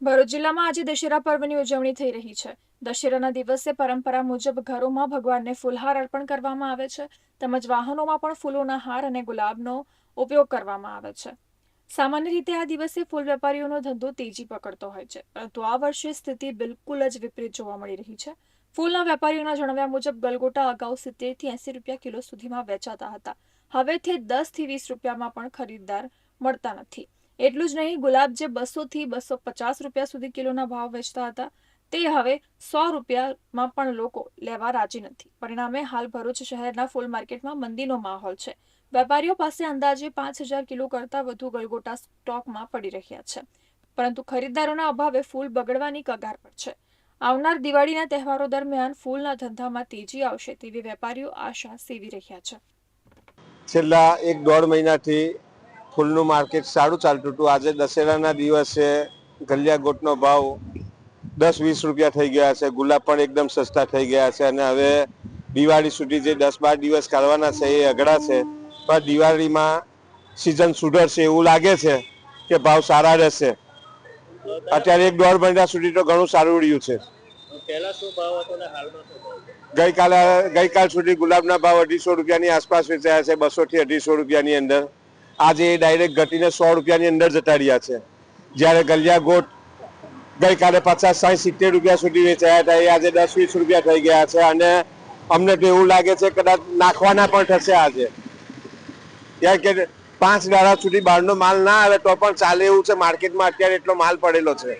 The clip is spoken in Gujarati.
ભરૂચ જિલ્લામાં આજે દશેરા પર્વની ઉજવણી થઈ રહી છે. દશેરાના દિવસે પરંપરા મુજબ ઘરોમાં ભગવાનને ફૂલહાર અર્પણ કરવામાં આવે છે. તેમજ વાહનોમાં પણ ફૂલોના હાર અને ગુલાબનો ઉપયોગ કરવામાં આવે છે. સામાન્ય રીતે આ દિવસે ફૂલ વેપારીઓનો ધંધો તેજી પકડતો હોય છે. પરંતુ આ વર્ષે સ્થિતિ બિલકુલ જ વિપરીત જોવા મળી રહી છે. ફૂલના વેપારીઓના જણાવ્યા મુજબ ગલગોટા અગાઉ સિત્તેરથી એસી રૂપિયા કિલો સુધીમાં વેચાતા હતા. હવે તે દસથી વીસ રૂપિયામાં પણ ખરીદદાર મળતા નથી. એટલું જ નહીં, ગુલાબ જે બસો થી બસો પચાસ રૂપિયા સુધી કિલોના ભાવ વેચતા હતા, તે હવે સો રૂપિયામાં પણ લોકો લેવા રાજી નથી. પરિણામે હાલ ભરૂચ શહેરના ફૂલ માર્કેટમાં મંદીનો માહોલ છે. વેપારીઓ પાસે અંદાજે પાંચ હજાર કિલો કરતાં વધુ ગલગોટા સ્ટોકમાં પડી રહ્યા છે. પરંતુ ખરીદદારોના અભાવે ફૂલ બગડવાની કગાર પર છે. આવનાર દિવાળીના તહેવારો દરમિયાન ફૂલના ધંધામાં તેજી આવશે તેવી વેપારીઓ આશા સેવી રહ્યા છે. છેલ્લા એક દોઢ મહિનાથી ફૂલનું માર્કેટ સારું ચાલતું હતું. આજે દશેરાના દિવસે ગલિયા ગોટનો ભાવ દસ વીસ રૂપિયા થઈ ગયા છે. ગુલાબ પણ એકદમ સસ્તા થઈ ગયા છે અને હવે દિવાળી સુધી જે દસ બાર દિવસ કાઢવાના છે એ અઘરા છે. પણ દિવાળીમાં સિઝન સુધરશે એવું લાગે છે કે ભાવ સારા રહેશે. અત્યારે એક દોઢ મહિના સુધી તો ઘણું સારું રહ્યું છે. પહેલા શું ભાવ હતો ને હાલમાં છે? ગઈકાલે ગઈકાલ સુધી ગુલાબના ભાવ અઢીસો રૂપિયાની આસપાસ વેચાયા છે બસો થી અઢીસો રૂપિયાની અંદર. આજે ડાયરેક્ટ ઘટીને સો રૂપિયાની અંદર જતા રહ્યા છે. જ્યારે ગલિયા ગોટ ગઈકાલે પચાસ સાઠ સિત્તેર રૂપિયા સુધી વેચાયા હતા. એ આજે દસ, વીસ રૂપિયા થઈ ગયા છે અને અમને તો એવું લાગે છે કદાચ નાખવાના પણ થશે આજે. કારણ કે પાંચ દાડા સુધી બહારનો માલ ના આવે તો પણ ચાલે એવું છે. માર્કેટમાં અત્યારે એટલો માલ પડેલો છે.